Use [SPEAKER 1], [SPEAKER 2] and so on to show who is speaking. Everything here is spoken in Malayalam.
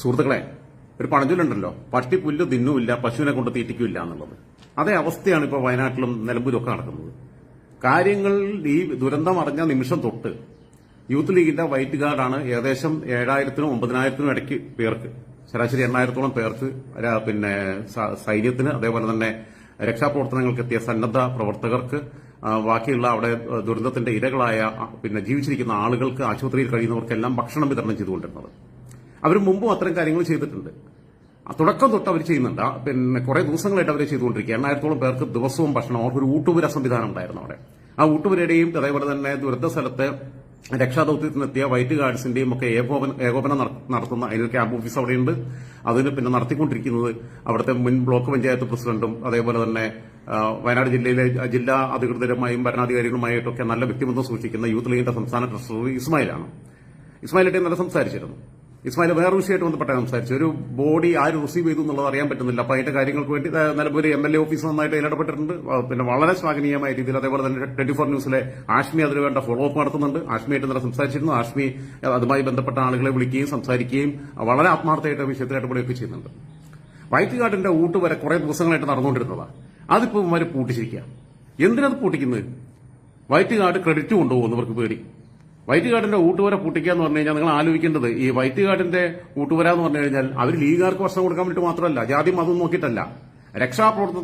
[SPEAKER 1] സുഹൃത്തുക്കളെ ഒരു പഴഞ്ചൊല്ലുണ്ടല്ലോ പട്ടി പുല്ല് തിന്നുമില്ല പശുവിനെ കൊണ്ട് തീറ്റിക്കില്ല എന്നുള്ളത്. അതേ അവസ്ഥയാണ് ഇപ്പോൾ വയനാട്ടിലും നിലമ്പൂരും ഒക്കെ നടക്കുന്നത്. കാര്യങ്ങൾ ഈ ദുരന്തം അറിഞ്ഞ നിമിഷം തൊട്ട് യൂത്ത് ലീഗിന്റെ വൈറ്റ് ഗാർഡാണ് ഏകദേശം ഏഴായിരത്തിനും ഒമ്പതിനായിരത്തിനും ഇടയ്ക്ക് പേർക്ക് ശരാശരി എണ്ണായിരത്തോളം പേർക്ക് പിന്നെ സൈന്യത്തിന് അതേപോലെ തന്നെ രക്ഷാപ്രവർത്തനങ്ങൾക്ക് എത്തിയ സന്നദ്ധ പ്രവർത്തകർക്ക് ബാക്കിയുള്ള അവിടെ ദുരന്തത്തിന്റെ ഇരകളായ പിന്നെ ജീവിച്ചിരിക്കുന്ന ആളുകൾക്ക് ആശുപത്രിയിൽ കഴിയുന്നവർക്കെല്ലാം ഭക്ഷണം വിതരണം ചെയ്തുകൊണ്ടിരുന്നത്. അവർ മുമ്പും അത്തരം കാര്യങ്ങൾ ചെയ്തിട്ടുണ്ട്. തുടക്കം തൊട്ട് അവർ ചെയ്യുന്നുണ്ട്. പിന്നെ കുറെ ദിവസങ്ങളായിട്ട് അവർ ചെയ്തുകൊണ്ടിരിക്കുക എണ്ണായിരത്തോളം പേർക്ക് ദിവസവും ഭക്ഷണം അവർക്കൊരു ഊട്ടുപുര സംവിധാനം ഉണ്ടായിരുന്നു അവിടെ. ആ ഊട്ടുപുരയുടെയും അതേപോലെ തന്നെ ദുരന്ത സ്ഥലത്ത് രക്ഷാദൌത്യത്തിനെത്തിയ വൈറ്റ് ഗാർഡ്സിന്റെയും ഒക്കെ ഏകോപന- ഏകോപനം നടത്തുന്ന അതിന് ക്യാമ്പ് ഓഫീസ് അവിടെയുണ്ട്. അതിന് പിന്നെ നടത്തിക്കൊണ്ടിരിക്കുന്നത് അവിടുത്തെ മുൻ ബ്ലോക്ക് പഞ്ചായത്ത് പ്രസിഡന്റും അതേപോലെ തന്നെ വയനാട് ജില്ലയിലെ ജില്ലാ അധികൃതരുമായും ഭരണാധികാരികളുമായിട്ടൊക്കെ നല്ല വ്യക്തിബന്ധം സൂക്ഷിക്കുന്ന യൂത്ത് ലീഗിന്റെ സംസ്ഥാന ട്രഷറർ ഇസ്മായിലാണ്. ഇസ്മായിലിന്റെ ഇന്നലെ സംസാരിച്ചിരുന്നു. ഇസ്മായിൽ വേറെ വിഷയമായിട്ട് ബന്ധപ്പെട്ട സംസാരിച്ചു ഒരു ബോഡി ആര് റിസീവ് ചെയ്തു എന്നുള്ളത് അറിയാൻ പറ്റുന്നില്ല. അപ്പൊ അതിന്റെ കാര്യങ്ങൾക്ക് വേണ്ടി Nilambur M L A office നന്നായിട്ട് ഇടപെട്ടിട്ടുണ്ട്. പിന്നെ വളരെ ശ്ലാഘനീയമായ രീതിയിൽ അതേപോലെ തന്നെ ട്വന്റി ഫോർ ന്യൂസിലെ ആഷ്മി അതിന് വേണ്ട ഫോളോ അപ്പ് നടത്തുന്നുണ്ട്. ആഷ്മിയായിട്ട് ഇന്നലെ സംസാരിച്ചിരുന്നു. ആഷ്മി അതുമായി ബന്ധപ്പെട്ട ആളുകളെ വിളിക്കുകയും സംസാരിക്കുകയും വളരെ ആത്മാർത്ഥമായിട്ട് വിഷയത്തിൽ ഇടപെടുകയൊക്കെ ചെയ്യുന്നുണ്ട്. വൈറ്റ് ഗാർഡിന്റെ ഊട്ട് വരെ കുറെ ദിവസങ്ങളായിട്ട് നടന്നുകൊണ്ടിരുന്നതാണ് അതിപ്പോ ഇവർ പൂട്ടിച്ചിരിക്കുക എന്തിനത് പൂട്ടിക്കുന്നത്? വൈറ്റ് കാർഡ് ക്രെഡിറ്റ് കൊണ്ടുപോകുന്നവർക്ക് പേടി. വൈറ്റ് കാർഡിന്റെ ഊട്ടുവര പൂട്ടിക്കുക എന്ന് പറഞ്ഞു കഴിഞ്ഞാൽ നിങ്ങൾ ആലോചിക്കേണ്ടത് ഈ വൈറ്റ് കാർഡിന്റെ ഊട്ടുവര എന്ന് പറഞ്ഞു കഴിഞ്ഞാൽ അവർ ലീഗുകാർക്ക് വർഷം കൊടുക്കാൻ വേണ്ടി മാത്രമല്ല ജാതി മതം നോക്കിയിട്ടല്ല. രക്ഷാപ്രവർത്തനത്തിൽ